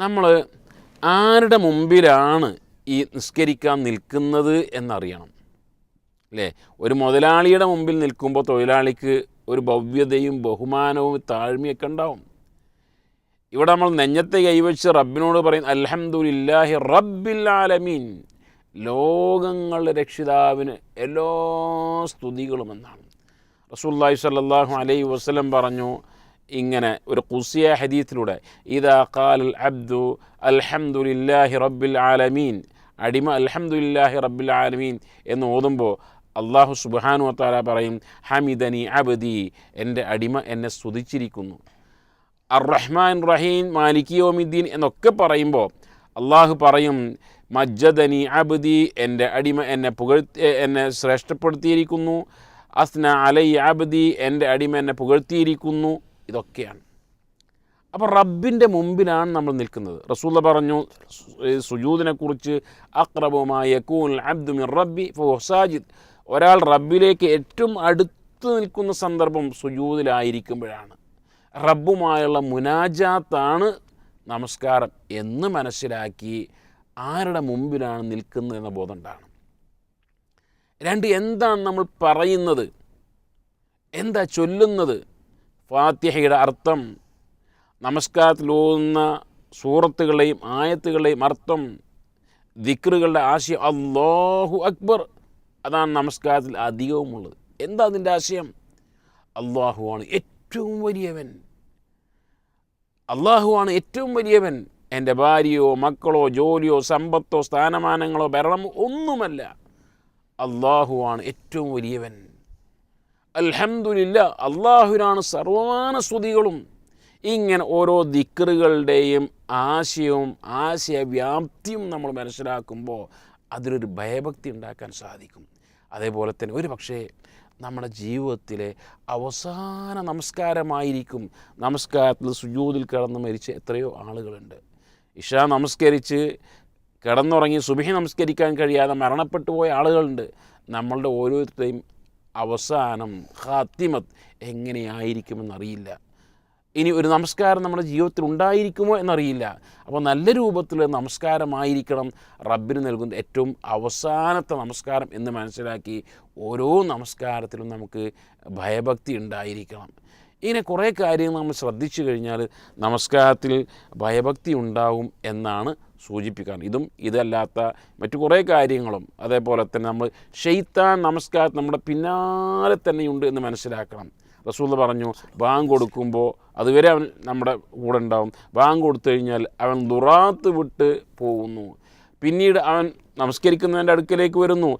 നമ്മൾ ആരുടെ മുമ്പിലാണ് ഈ നിസ്കരിക്കാൻ നിൽക്കുന്നത് എന്നറിയണം. അല്ലേ ഒരു മുതലാളിയുടെ മുമ്പിൽ നിൽക്കുമ്പോൾ തൊഴിലാളിക്ക് ഒരു ഭവ്യതയും ബഹുമാനവും താഴ്മയൊക്കെ ഉണ്ടാവും. ഇവിടെ നമ്മൾ നെഞ്ഞത്തെ കൈവച്ച് റബ്ബിനോട് പറയും അൽഹംദുലില്ലാഹി റബ്ബിൽ ആലമീൻ. ലോകങ്ങളുടെ രക്ഷിതാവിന് എല്ലാ സ്തുതികളും എന്നാണ്. റസൂല്ലാഹി സല്ലാഹു അലൈ വസ്ലം പറഞ്ഞു ഇങ്ങനെ ഒരു കുസിയ ഹദീത്തിലൂടെ ഇതാ ഖാൽ അബ്ദു അൽഹംദുലില്ലാഹി റബ്ബിൽ ആലമീൻ അടിമ അൽഹംദുലില്ലാഹി റബ്ബിൽ ആലമീൻ എന്ന് ഓതുമ്പോൾ അള്ളാഹു സുബാനു താല പറയും ഹമിദനി അബദി എന്റെ അടിമ എന്നെ സ്തുതിച്ചിരിക്കുന്നു. അർ റഹ്മാൻ റഹീം മാലിക് യോമിദ്ദീൻ എന്നൊക്കെ പറയുമ്പോൾ അള്ളാഹു പറയും മജ്ജദനി അബദി എന്റെ അടിമ എന്നെ പുകഴ്ത്തി എന്നെ ശ്രേഷ്ഠപ്പെടുത്തിയിരിക്കുന്നു. അസ്ന അലൈ അബദി എന്റെ അടിമ എന്നെ പുകഴ്ത്തിയിരിക്കുന്നു. ഇതൊക്കെയാണ്. അപ്പോൾ റബ്ബിന്റെ മുമ്പിലാണ് നമ്മൾ നിൽക്കുന്നത്. റസൂല പറഞ്ഞു സുജൂദിനെ കുറിച്ച് അക്രബുമായ കൂൻ അബ്ദു മിൻ റബ്ബി ഫോസാജിദ് ഒരാൾ റബ്ബിലേക്ക് ഏറ്റവും അടുത്ത് നിൽക്കുന്ന സന്ദർഭം സുജൂദിലായിരിക്കുമ്പോഴാണ്. റബ്ബുമായുള്ള മുനാജാത്താണ് നമസ്കാരം എന്ന് മനസ്സിലാക്കി ആരുടെ മുമ്പിലാണ് നിൽക്കുന്നത് എന്ന ബോധം രണ്ട് എന്താണ് നമ്മൾ പറയുന്നത്? എന്താ ചൊല്ലുന്നത്? ഫാത്തിഹയുടെ അർത്ഥം നമസ്കാരത്തിലൂന്ന സൂറത്തുകളെയും ആയത്തുകളെയും അർത്ഥം ദിക്റുകളുടെ ആശയം അള്ളാഹു അക്ബർ. അതാണ് നമസ്കാരത്തിൽ അധികവുമുള്ളത്. എന്താ അതിന്റെ ആശയം? അള്ളാഹുവാണ് ഏറ്റവും വലിയവൻ. അള്ളാഹുവാണ് ഏറ്റവും വലിയവൻ. എന്റെ ഭാര്യയോ മക്കളോ ജോലിയോ സമ്പത്തോ സ്ഥാനമാനങ്ങളോ ഭരണമോ ഒന്നുമല്ല. അള്ളാഹുവാണ് ഏറ്റവും വലിയവൻ. അൽഹംദുലില്ല അള്ളാഹുവിനാണ് സർവമാന സ്തുതികളും. ഇങ്ങനെ ഓരോ ദിക്കറുകളുടെയും ആശയവും ആശയവ്യാപ്തിയും നമ്മൾ മനസ്സിലാക്കുമ്പോൾ അതിലൊരു ഭയഭക്തി ഉണ്ടാക്കാൻ സാധിക്കും. അതേപോലെ തന്നെ ഒരു പക്ഷേ നമ്മുടെ ജീവിതത്തിലെ അവസാന നമസ്കാരമായിരിക്കും. നമസ്കാരത്തിൽ സുജൂതിൽ കിടന്ന് മരിച്ച എത്രയോ ആളുകളുണ്ട്. ഇഷ നമസ്കരിച്ച് കിടന്നുറങ്ങി സുബിഹി നമസ്കരിക്കാൻ കഴിയാതെ മരണപ്പെട്ടു പോയ ആളുകളുണ്ട്. നമ്മളുടെ ഓരോരുത്തരെയും അവസാനം ഹാത്തിമത്ത് എങ്ങനെയായിരിക്കുമെന്നറിയില്ല. ഇനി ഒരു നമസ്കാരം നമ്മുടെ ജീവിതത്തിൽ ഉണ്ടായിരിക്കുമോ എന്നറിയില്ല. അപ്പോൾ നല്ല രൂപത്തിൽ നമസ്കാരമായിരിക്കണം റബ്ബിന് നൽകുന്ന ഏറ്റവും അവസാനത്തെ നമസ്കാരം എന്ന് മനസ്സിലാക്കി ഓരോ നമസ്കാരത്തിലും നമുക്ക് ഭയഭക്തി ഉണ്ടായിരിക്കണം. ഇങ്ങനെ കുറേ കാര്യങ്ങൾ നമ്മൾ ശ്രദ്ധിച്ചു കഴിഞ്ഞാൽ നമസ്കാരത്തിൽ ഭയഭക്തി ഉണ്ടാകും എന്നാണ് സൂചിപ്പിക്കാൻ ഇതും ഇതല്ലാത്ത മറ്റു കുറേ കാര്യങ്ങളും അതേപോലെ തന്നെ നമ്മൾ ഷെയ്ത്താൻ നമസ്കാരം നമ്മുടെ പിന്നാലെ തന്നെയുണ്ട് എന്ന് മനസ്സിലാക്കണം. റസൂൽ പറഞ്ഞു ബാങ്ക് കൊടുക്കുമ്പോൾ അതുവരെ അവൻ നമ്മുടെ കൂടെ ഉണ്ടാവും. ബാങ്ക് കൊടുത്തു കഴിഞ്ഞാൽ അവൻ ദുറാത്ത് വിട്ട് പോകുന്നു. പിന്നീട് അവൻ നമസ്കരിക്കുന്നതിന്റെ അടുക്കലേക്ക് വരുന്നു.